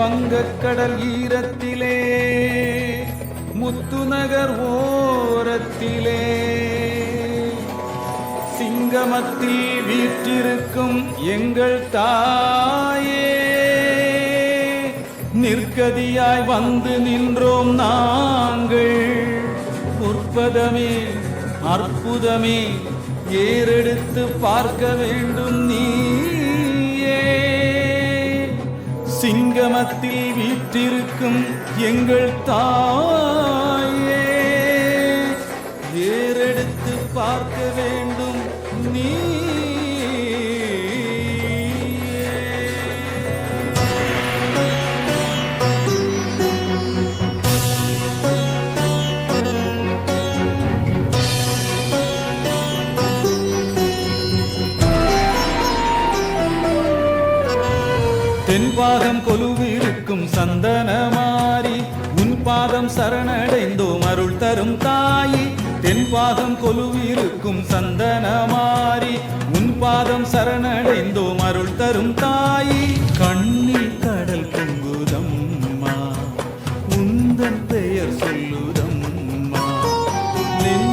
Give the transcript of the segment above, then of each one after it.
வங்கக்கடல் ஈரத்திலே முத்துநகர் ஓரத்திலே. சிங்கமத்தில் வீற்றிருக்கும் எங்கள் தாயே நிற்கதியாய் வந்து நின்றோம் நாங்கள். உற்பதமே அற்புதமே ஏறெடுத்து பார்க்க வேண்டும் நீ. சிங்கமத்தில் வீற்றிருக்கும் எங்கள் தாயே ஏறெடுத்து பார்க்கவே தென்பாகம் கொலுவிருக்கும் சந்தனமாரி உன் பாதம் சரணடைந்தோம் அருள் தரும் தாயி. தென்பாகம் கொலுவிருக்கும் சந்தனமாரி உன் பாதம் சரணடைந்தோம் அருள் தரும் தாயி. கண்ணில் கடல் பொங்குதம்மா உந்தன் பெயர் சொல்லுதம்மா. நின்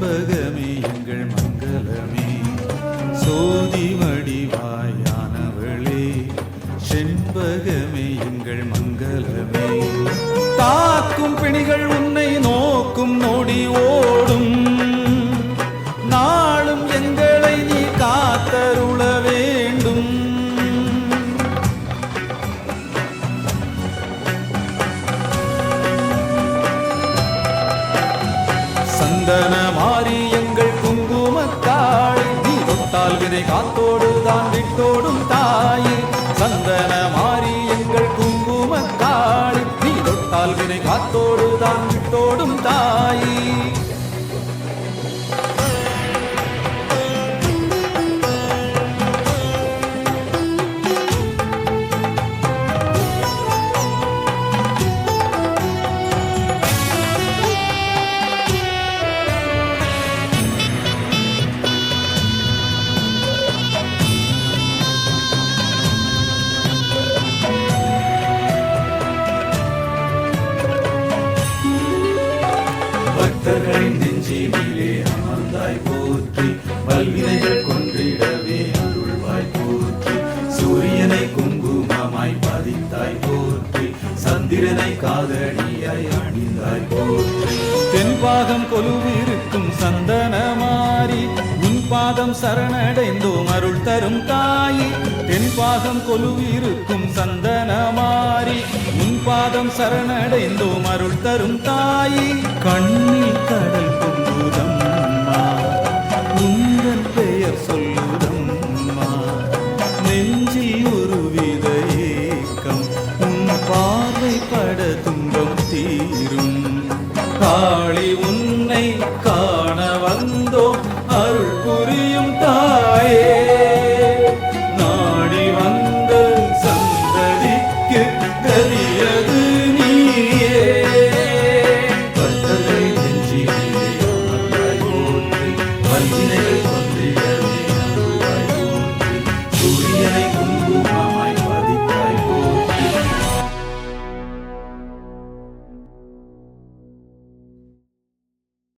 செண்பகமே எங்கள் மங்களமே. சோதி வடிவாயானவளே செண்பகமே எங்கள் மங்களமே. காக்கும் பிணிகள் உன்னை நோக்கும் நொடி ஓடும். நாளும் எங்களை நீ காத்தருள வேண்டும். சந்தன நீ விதை காத்தோடு தான் விட்டோடும் தாயே. சந்தனமா பாதம் கொலுவிருக்கும் சந்தனமாரி. உன் பாதம் சரணடைந்தோம் அருள் தரும் தாயி. தென் பாதம் கொலுவிருக்கும் சந்தனமாரி. உன் பாதம் சரணடைந்தோம் அருள் தரும் தாயி. கண்ணில் கடல் பொங்குதம் உங்கள் பெயர் சொல்ல